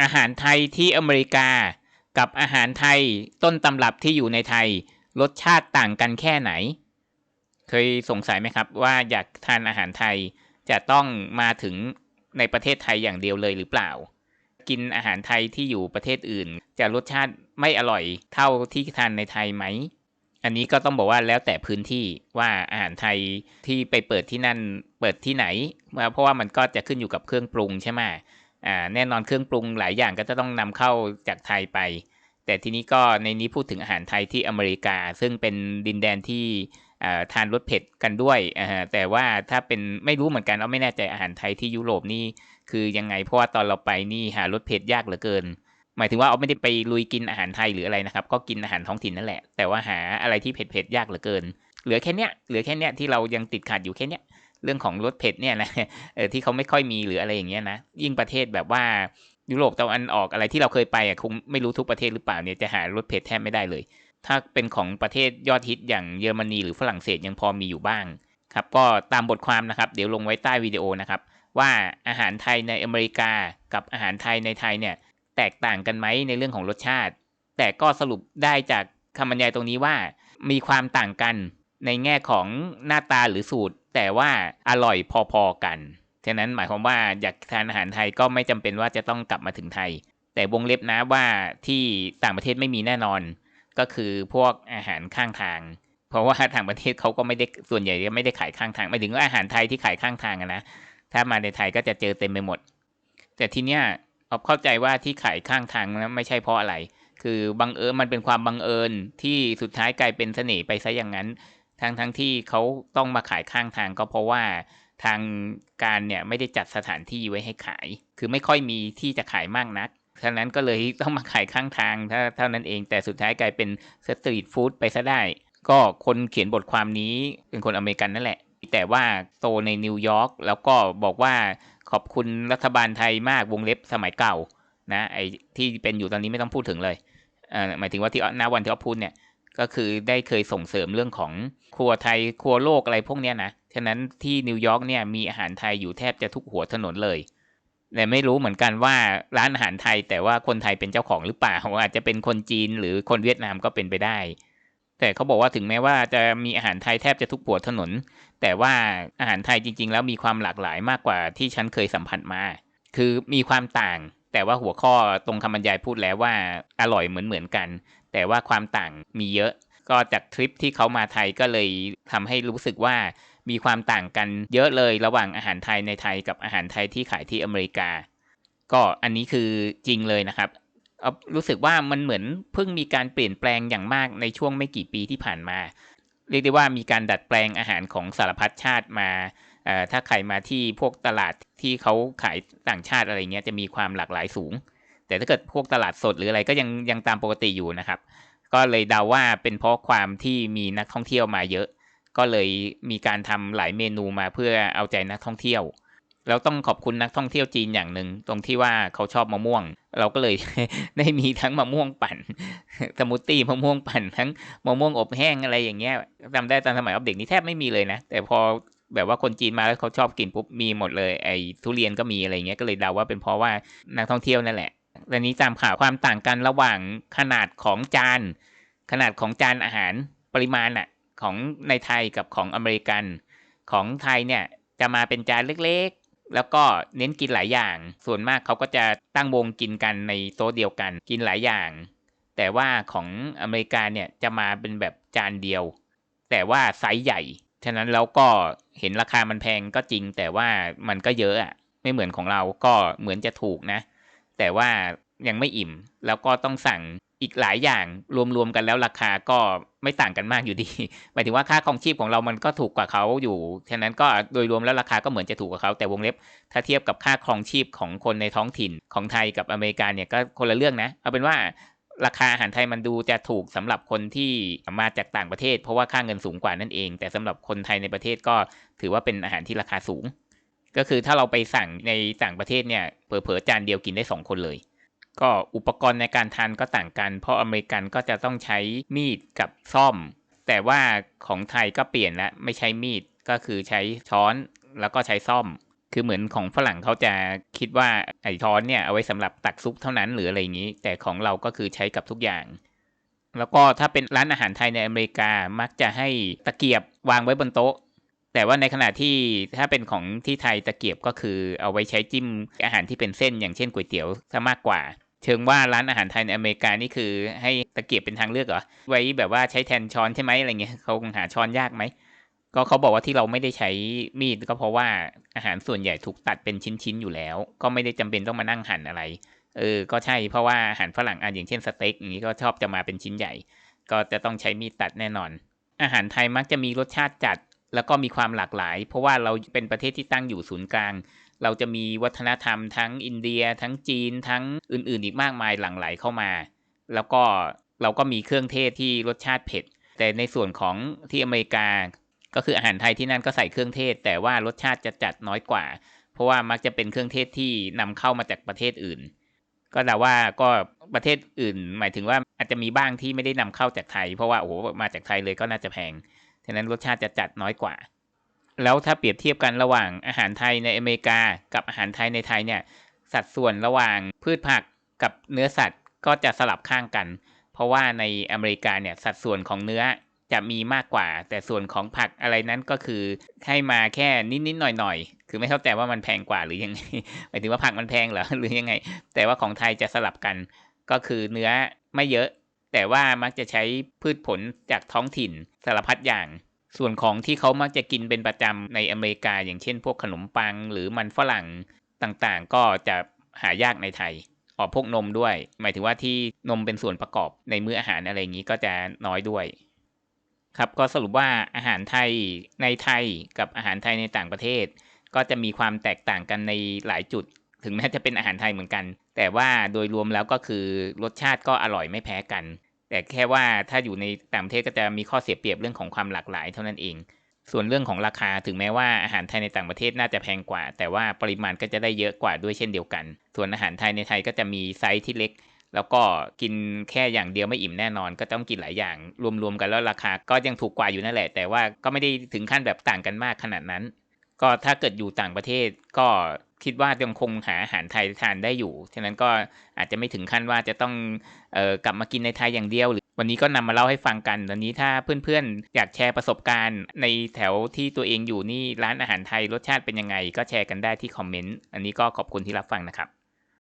อาหารไทยที่อเมริกา กับอาหารไทยต้นตำรับที่อยู่ในไทย รสชาติต่างกันแค่ไหน เคยสงสัยไหมครับ ว่าอยากทานอาหารไทยจะต้องมาถึงในประเทศไทยอย่างเดียวเลยหรือเปล่า กินอาหารไทยที่อยู่ประเทศอื่น จะรสชาติไม่อร่อยเท่าที่ทานในไทยไหม อันนี้ก็ต้องบอกว่าแล้วแต่พื้นที่ว่าอาหารไทยที่ไปเปิดที่นั่นเปิดที่ไหน เพราะว่ามันก็จะขึ้นอยู่กับเครื่องปรุงใช่ไหม อ่าแน่นอนเครื่องปรุงหลายอย่างก็จะต้องนำเข้าจากไทยไป แต่ทีนี้ก็ในนี้พูดถึงอาหารไทยที่อเมริกา ซึ่งเป็นดินแดนที่ทานรสเผ็ดกันด้วยแต่ว่าถ้าเป็นไม่รู้เหมือนกันเราไม่แน่ใจอาหารไทยที่ยุโรปนี่คือยังไงเพราะว่าตอนเราไปนี่หารสเผ็ดยากเหลือเกิน หมายถึงว่าเราไม่ได้ไปลุยกินอาหารไทยหรืออะไรนะครับ ก็กินอาหารท้องถิ่นนั่นแหละ แต่ว่าหาอะไรที่เผ็ดๆยากเหลือเกิน เหลือแค่เนี้ยเหลือแค่เนี้ยที่เรายังติดขัดอยู่แค่เนี้ย เรื่องของรสเผ็ดเนี่ยนะเออที่เขาไม่ค่อยมีหรืออะไรอย่างเงี้ยนะยิ่งประเทศแบบว่ายุโรปตะวันออกอะไรที่เราเคยไปอะคงไม่รู้ทุกประเทศหรือเปล่าเนี่ยจะหารสเผ็ดแทบไม่ได้เลย ถ้าเป็นของประเทศยอดฮิตอย่างเยอรมนีหรือฝรั่งเศสยังพอมีอยู่บ้างครับก็ตามบทความนะครับ เดี๋ยวลงไว้ใต้วิดีโอนะครับ ว่าอาหารไทยในอเมริกากับอาหารไทยในไทยเนี่ยแตกต่างกันไหมในเรื่องของรสชาติ แต่ก็สรุปได้จากคำบรรยายตรงนี้ว่ามีความต่างกัน ในแง่ของหน้าตาหรือสูตร แต่ว่าอร่อยพอๆกัน ฉะนั้นหมายความว่าอยากทานอาหารไทยก็ไม่จำเป็นว่าจะต้องกลับมาถึงไทย แต่วงเล็บนะว่าที่ต่างประเทศไม่มีแน่นอน ก็คือพวกอาหารข้างทาง เพราะว่าทางประเทศเขาก็ไม่ได้ส่วนใหญ่ก็ไม่ได้ขายข้างทางหมายถึงว่าอาหารไทยที่ขายข้างทางนะถ้ามาในไทยก็จะเจอเต็มไปหมด แต่ทีเนี้ยเอาเข้าใจว่าที่ขายข้างทางนะไม่ใช่เพราะอะไร คือบังเอิญมันเป็นความบังเอิญที่สุดท้ายกลายเป็นเสน่ห์ไปซะอย่างนั้น ทั้งทั้งที่เขาต้องมาขายข้างทางก็เพราะว่าทางการเนี่ยไม่ได้จัดสถานที่ไว้ให้ขาย คือไม่ค่อยมีที่จะขายมากนักฉะนั้นก็เลยต้องมาขายข้างทางถ้าเท่านั้นเอง แต่สุดท้ายกลายเป็นสตรีทฟู้ดไปซะได้ ก็คนเขียนบทความนี้เป็นคนอเมริกันนั่นแหละ แต่ว่าโตในนิวยอร์กแล้วก็บอกว่าขอบคุณรัฐบาลไทยมากวงเล็บสมัยเก่านะไอ้ที่เป็นอยู่ตอนนี้ไม่ต้องพูดถึงเลยหมายถึงว่าที่นาวันที่ออพูดเนี่ย ก็คือได้เคยส่งเสริมเรื่องของครัวไทยครัวโลกอะไรพวกนี้นะ ฉะนั้นที่นิวยอร์กเนี่ยมีอาหารไทยอยู่แทบจะทุกหัวถนนเลย แต่ไม่รู้เหมือนกันว่าร้านอาหารไทยแต่ว่าคนไทยเป็นเจ้าของหรือเปล่าอาจจะเป็นคนจีนหรือคนเวียดนามก็เป็นไปได้ แต่เขาบอกว่าถึงแม้ว่าจะมีอาหารไทยแทบจะทุกหัวถนน แต่ว่าอาหารไทยจริง ๆ แล้วมีความหลากหลายมากกว่าที่ฉันเคยสัมผัสมา คือมีความต่างแต่ว่าหัวข้อตรงคำบรรยายพูดแล้วว่าอร่อยเหมือนเหมือนกัน แต่ว่าความต่างมีเยอะ ก็จากทริปที่เขามาไทยก็เลยทำให้รู้สึกว่ามีความต่างกันเยอะเลยระหว่างอาหารไทยในไทยกับอาหารไทยที่ขายที่อเมริกา ก็อันนี้คือจริงเลยนะครับรู้สึกว่ามันเหมือนเพิ่งมีการเปลี่ยนแปลงอย่างมากในช่วงไม่กี่ปีที่ผ่านมา เรียกได้ว่ามีการดัดแปลงอาหารของสารพัดชาติมาถ้าใครมาที่พวกตลาดที่เขาขายต่างชาติอะไรเงี้ยจะมีความหลากหลายสูง แต่ถ้าเกิดพวกตลาดสดหรืออะไรก็ยังยังตามปกติอยู่นะครับ ก็เลยเดาว่าเป็นเพราะความที่มีนักท่องเที่ยวมาเยอะ ก็เลยมีการทำหลายเมนูมาเพื่อเอาใจนักท่องเที่ยวแล้วต้องขอบคุณนักท่องเที่ยวจีนอย่างหนึ่งตรงที่ว่าเขาชอบมะม่วง เราก็เลยได้มีทั้งมะม่วงปั่นสมูทตี้มะม่วงปั่นทั้งมะม่วงอบแห้งอะไรอย่างเงี้ยจำได้ตอนสมัยอบเด็กนี่แทบไม่มีเลยนะ แต่พอแบบว่าคนจีนมาแล้วเขาชอบกินปุ๊บมีหมดเลยไอ้ทุเรียนก็มีอะไรเงี้ยก็เลยเดาว่าเป็นเพราะว่านักท่องเที่ยวนั่นแหละ แต่นี้ตามข่าวความต่างกันระหว่างขนาดของจาน ขนาดของจานอาหารปริมาณอะของในไทยกับของอเมริกัน ของไทยเนี่ยจะมาเป็นจานเล็กๆ แล้วก็เน้นกินหลายอย่าง ส่วนมากเขาก็จะตั้งวงกินกันในโต๊ะเดียวกันกินหลายอย่าง แต่ว่าของอเมริกาเนี่ยจะมาเป็นแบบจานเดียว แต่ว่าไซส์ใหญ่ ฉะนั้นแล้วก็เห็นราคามันแพงก็จริง แต่ว่ามันก็เยอะอะไม่เหมือนของเราก็เหมือนจะถูกนะ แต่ว่ายังไม่อิ่ม แล้วก็ต้องสั่งอีกหลายอย่างรวมๆกันแล้วราคาก็ไม่ต่างกันมากอยู่ดีหมายถึงว่าค่าครองชีพของเรามันก็ถูกกว่าเขาอยู่ฉะนั้นก็โดยรวมแล้วราคาก็เหมือนจะถูกกว่าเขาแต่วงเล็บ ถ้าเทียบกับค่าครองชีพของคนในท้องถิ่นของไทยกับอเมริกาเนี่ยก็คนละเรื่องนะเอาเป็นว่าราคาอาหารไทยมันดูจะถูกสำหรับคนที่มาจากต่างประเทศ เพราะว่าค่าเงินสูงกว่านั่นเอง แต่สำหรับคนไทยในประเทศก็ถือว่าเป็นอาหารที่ราคาสูง ก็คือถ้าเราไปสั่งในต่างประเทศเนี่ยเผลอๆจานเดียวกินได้2คนเลย ก็อุปกรณ์ในการทานก็ต่างกัน เพราะอเมริกันก็จะต้องใช้มีดกับซ่อม แต่ว่าของไทยก็เปลี่ยนละไม่ใช้มีดก็คือใช้ช้อนแล้วก็ใช้ซ่อม คือเหมือนของฝรั่งเขาจะคิดว่าไอ้ช้อนเนี่ยเอาไว้สำหรับตักซุปเท่านั้นหรืออะไรอย่างนี้ แต่ของเราก็คือใช้กับทุกอย่าง แล้วก็ถ้าเป็นร้านอาหารไทยในอเมริกามักจะให้ตะเกียบวางไว้บนโต๊ะ แต่ว่าในขณะที่ถ้าเป็นของที่ไทยตะเกียบก็คือเอาไว้ใช้จิ้มอาหารที่เป็นเส้นอย่างเช่นก๋วยเตี๋ยวซะมากกว่า เชิงว่าร้านอาหารไทยในอเมริกานี่คือให้ตะเกียบเป็นทางเลือกเหรอไว้แบบว่าใช้แทนช้อนใช่ไหมอะไรเงี้ยเขาหาช้อนยากไหมก็เขาบอกว่าที่เราไม่ได้ใช้มีดก็เพราะว่าอาหารส่วนใหญ่ถูกตัดเป็นชิ้นๆอยู่แล้ว ก็ไม่ได้จำเป็นต้องมานั่งหั่นอะไร เออ ก็ใช่เพราะว่าอาหารฝรั่งอะอย่างเช่นสเต็กอย่างนี้ก็ชอบจะมาเป็นชิ้นใหญ่ ก็จะต้องใช้มีดตัดแน่นอน อาหารไทยมักจะมีรสชาติจัด แล้วก็มีความหลากหลาย เพราะว่าเราเป็นประเทศที่ตั้งอยู่ศูนย์กลาง เราจะมีวัฒนธรรมทั้งอินเดีย ทั้งจีน ทั้งอื่น ๆ อีกมากมายหลั่งไหลเข้ามา แล้วก็เราก็มีเครื่องเทศที่รสชาติเผ็ด แต่ในส่วนของที่อเมริกา ก็คืออาหารไทยที่นั่นก็ใส่เครื่องเทศ แต่ว่ารสชาติจะจัดน้อยกว่า เพราะว่ามักจะเป็นเครื่องเทศที่นำเข้ามาจากประเทศอื่น ก็แต่ว่าก็ประเทศอื่น หมายถึงว่าอาจจะมีบ้างที่ไม่ได้นำเข้าจากไทย เพราะว่าโอ้โหมาจากไทยเลยก็น่าจะแพง ฉะนั้นรสชาติจะจัดน้อยกว่า แล้วถ้าเปรียบเทียบกันระหว่างอาหารไทยในอเมริกา กับอาหารไทยในไทยเนี่ยสัดส่วนระหว่างพืชผักกับเนื้อสัตว์ก็จะสลับข้างกัน เพราะว่าในอเมริกาเนี่ยสัดส่วนของเนื้อจะมีมากกว่า แต่ส่วนของผักอะไรนั้นก็คือให้มาแค่นิดๆหน่อยๆ คือไม่เข้าใจว่ามันแพงกว่าหรือยังไงหมายถึงว่าผักมันแพงเหรอหรือยังไง แต่ว่าของไทยจะสลับกันก็คือเนื้อไม่เยอะ แต่ว่ามักจะใช้พืชผลจากท้องถิ่นสารพัดอย่าง ส่วนของที่เขามักจะกินเป็นประจำในอเมริกา อย่างเช่น พวกขนมปังหรือมันฝรั่งต่างๆ ก็จะหายากในไทยออกพวกนมด้วย หมายถึงว่าที่นมเป็นส่วนประกอบในมื้ออาหารอะไรอย่างนี้ก็จะน้อยด้วย ครับก็สรุปว่าอาหารไทยในไทยกับอาหารไทยในต่างประเทศ ก็จะมีความแตกต่างกันในหลายจุด ถึงแม้จะเป็นอาหารไทยเหมือนกัน แต่ว่าโดยรวมแล้วก็คือรสชาติก็อร่อยไม่แพ้กัน แต่แค่ว่าถ้าอยู่ในต่างประเทศก็จะมีข้อเสียเปรียบเรื่องของความหลากหลายเท่านั้นเอง ส่วนเรื่องของราคาถึงแม้ว่าอาหารไทยในต่างประเทศน่าจะแพงกว่า แต่ว่าปริมาณก็จะได้เยอะกว่าด้วยเช่นเดียวกัน ส่วนอาหารไทยในไทยก็จะมีไซส์ที่เล็ก แล้วก็กินแค่อย่างเดียวไม่อิ่มแน่นอน ก็ต้องกินหลายอย่าง รวมๆกันแล้วราคาก็ยังถูกกว่าอยู่นั่นแหละ แต่ว่าก็ไม่ได้ถึงขั้นแบบต่างกันมากขนาดนั้น ก็ถ้าเกิดอยู่ต่างประเทศก็ คิดว่ายังคงหาอาหารไทยทานได้อยู่ ฉะนั้นก็อาจจะไม่ถึงขั้นว่าจะต้องออกลับมากินในไทยอย่างเดียว หรือวันนี้ก็นำมาเล่าให้ฟังกัน วันนี้ถ้าเพื่อนๆ อยากแชร์ประสบการณ์ ในแถวที่ตัวเองอยู่นี่ร้านอาหารไทยรสชาติเป็นยังไง ก็แชร์กันได้ที่คอมเมนต์ อันนี้ก็ขอบคุณที่รับฟังนะครับ